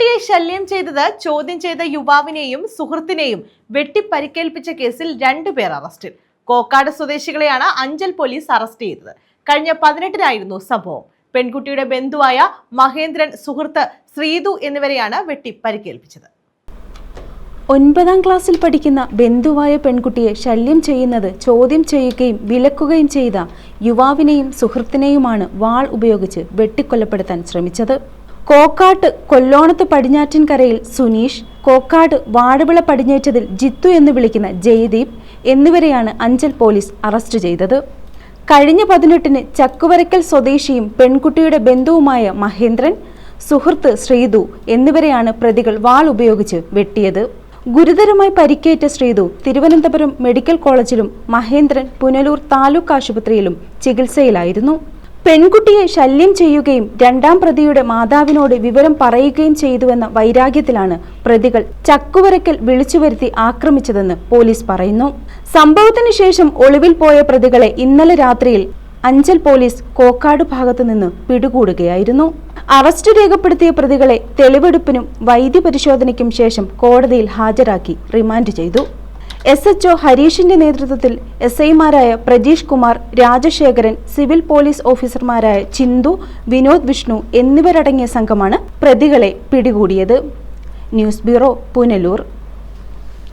പെൺകുട്ടിയെ ശല്യം ചെയ്തത് ചോദ്യം ചെയ്ത യുവാവിനെയും സുഹൃത്തിനെയും വെട്ടിപ്പരിക്കേൽപ്പിച്ച കേസിൽ രണ്ടുപേർ അറസ്റ്റിൽ. കോക്കാട് സ്വദേശികളെയാണ് അഞ്ചൽ പോലീസ് അറസ്റ്റ് ചെയ്തത്. കഴിഞ്ഞ പതിനെട്ടിനായിരുന്നു സംഭവം. പെൺകുട്ടിയുടെ ബന്ധുവായ മഹേന്ദ്രൻ സുഹൃത്ത് ശ്രീതു എന്നിവരെയാണ് വെട്ടിപ്പരിക്കേൽപ്പിച്ചത്. ഒൻപതാം ക്ലാസ്സിൽ പഠിക്കുന്ന ബന്ധുവായ പെൺകുട്ടിയെ ശല്യം ചെയ്യുന്നത് ചോദ്യം ചെയ്യുകയും വിലക്കുകയും ചെയ്ത യുവാവിനെയും സുഹൃത്തിനെയുമാണ് വാൾ ഉപയോഗിച്ച് വെട്ടിക്കൊലപ്പെടുത്താൻ ശ്രമിച്ചത്. കോക്കാട്ട് കൊല്ലോണത്ത് പടിഞ്ഞാറ്റിൻകരയിൽ സുനീഷ് കോക്കാട് വാഴവിള പടിഞ്ഞേറ്റതിൽ ജിത്തു എന്ന് വിളിക്കുന്ന ജയദീപ് എന്നിവരെയാണ് അഞ്ചൽ പോലീസ് അറസ്റ്റ് ചെയ്തത്. കഴിഞ്ഞ പതിനെട്ടിന് ചക്കുവരക്കൽ സ്വദേശിയും പെൺകുട്ടിയുടെ ബന്ധുവുമായ മഹേന്ദ്രൻ സുഹൃത്ത് ശ്രീതു എന്നിവരെയാണ് പ്രതികൾ വാൾ ഉപയോഗിച്ച് വെട്ടിയത്. ഗുരുതരമായി പരിക്കേറ്റ ശ്രീതു തിരുവനന്തപുരം മെഡിക്കൽ കോളേജിലും മഹേന്ദ്രൻ പുനലൂർ താലൂക്ക് ആശുപത്രിയിലും ചികിത്സയിലായിരുന്നു. പെൺകുട്ടിയെ ശല്യം ചെയ്യുകയും രണ്ടാം പ്രതിയുടെ മാതാവിനോട് വിവരം പറയുകയും ചെയ്തുവെന്ന വൈരാഗ്യത്തിലാണ് പ്രതികൾ ചക്കുവരക്കൽ വിളിച്ചുവരുത്തി ആക്രമിച്ചതെന്ന് പോലീസ് പറയുന്നു. സംഭവത്തിന് ശേഷം ഒളിവിൽ പോയ പ്രതികളെ ഇന്നലെ രാത്രിയിൽ അഞ്ചൽ പോലീസ് കോക്കാട് ഭാഗത്തു നിന്ന് പിടികൂടുകയായിരുന്നു. അറസ്റ്റ് രേഖപ്പെടുത്തിയ പ്രതികളെ തെളിവെടുപ്പിനും വൈദ്യപരിശോധനയ്ക്കും ശേഷം കോടതിയിൽ ഹാജരാക്കി റിമാൻഡ് ചെയ്തു. എസ് എച്ച് ഒ ഹരീഷിന്റെ നേതൃത്വത്തിൽ എസ് ഐമാരായ പ്രജീഷ് കുമാർ രാജശേഖരൻ സിവിൽ പോലീസ് ഓഫീസർമാരായ ചിന്തു വിനോദ് വിഷ്ണു എന്നിവരടങ്ങിയ സംഘമാണ് പ്രതികളെ പിടികൂടിയത്. News bureau Punalur.